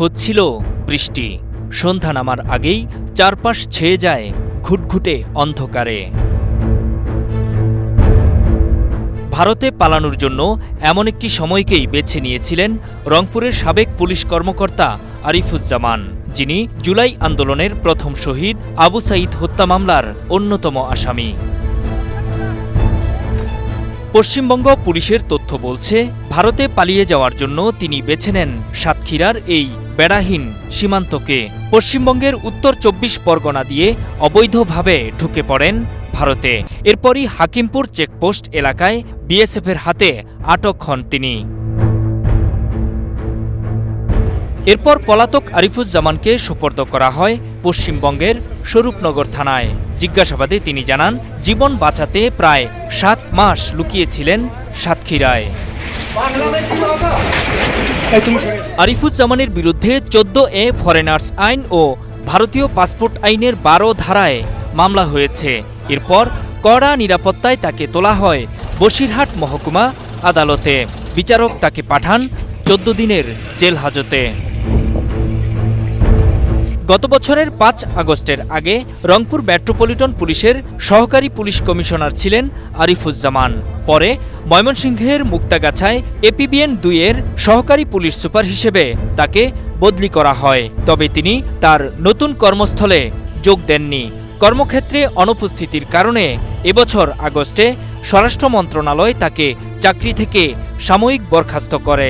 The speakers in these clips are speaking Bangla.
হচ্ছিল বৃষ্টি। সন্ধ্যা নামার আগেই চারপাশ ছেয়ে যায় ঘুটঘুটে অন্ধকারে। ভারতে পালানোর জন্য এমন একটি সময়কেই বেছে নিয়েছিলেন রংপুরের সাবেক পুলিশ কর্মকর্তা আরিফুজ্জামান, যিনি জুলাই আন্দোলনের প্রথম শহীদ আবু সাইদ হত্যা মামলার অন্যতম আসামি। পশ্চিমবঙ্গ পুলিশের তথ্য বলছে, ভারতে পালিয়ে যাওয়ার জন্য তিনি বেছে নেন সাতক্ষীরার এই বেড়াহীন সীমান্তকে। পশ্চিমবঙ্গের উত্তর চব্বিশ পরগনা দিয়ে অবৈধভাবে ঢুকে পড়েন ভারতে। এরপরই হাকিমপুর চেকপোস্ট এলাকায় বিএসএফের হাতে আটক হন তিনি। এরপর পলাতক আরিফুজ্জামানকে সুপর্দ করা হয় পশ্চিমবঙ্গের স্বরূপনগর থানায়। জিজ্ঞাসাবাদে তিনি জানান, জীবন বাঁচাতে প্রায় সাত মাস লুকিয়েছিলেন সাতক্ষীরায়। আরিফুজ্জামানের বিরুদ্ধে চোদ্দ এ ফরেনার্স আইন ও ভারতীয় পাসপোর্ট আইনের বারো ধারায় মামলা হয়েছে। এরপর কড়া নিরাপত্তায় তাকে তোলা হয় বসিরহাট মহকুমা আদালতে। বিচারক তাকে পাঠান চোদ্দ দিনের জেল হাজতে। গত বছরের পাঁচ আগস্টের আগে রংপুর মেট্রোপলিটন পুলিশের সহকারী পুলিশ কমিশনার ছিলেন আরিফুজ্জামান। পরে ময়মনসিংহের মুক্তাগাছায় এপিবিএন দুইয়ের সহকারী পুলিশ সুপার হিসেবে তাকে বদলি করা হয়। তবে তিনি তার নতুন কর্মস্থলে যোগ দেননি। কর্মক্ষেত্রে অনুপস্থিতির কারণে এবছর আগস্টে স্বরাষ্ট্র মন্ত্রণালয় তাকে চাকরি থেকে সাময়িক বরখাস্ত করে।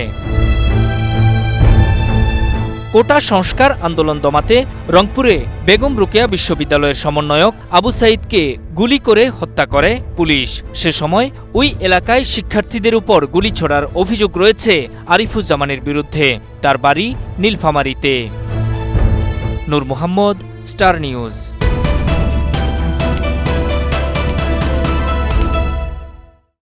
কোটা সংস্কার আন্দোলন দমাতে রংপুরে বেগম রোকেয়া বিশ্ববিদ্যালয়ের সমন্বয়ক আবু সাইদকে গুলি করে হত্যা করে পুলিশ। সে সময় ওই এলাকায় শিক্ষার্থীদের উপর গুলি ছোড়ার অভিযোগ রয়েছে আরিফুজ্জামানের বিরুদ্ধে। তার বাড়ি নীলফামারিতে। Noor Mohammad, Star News.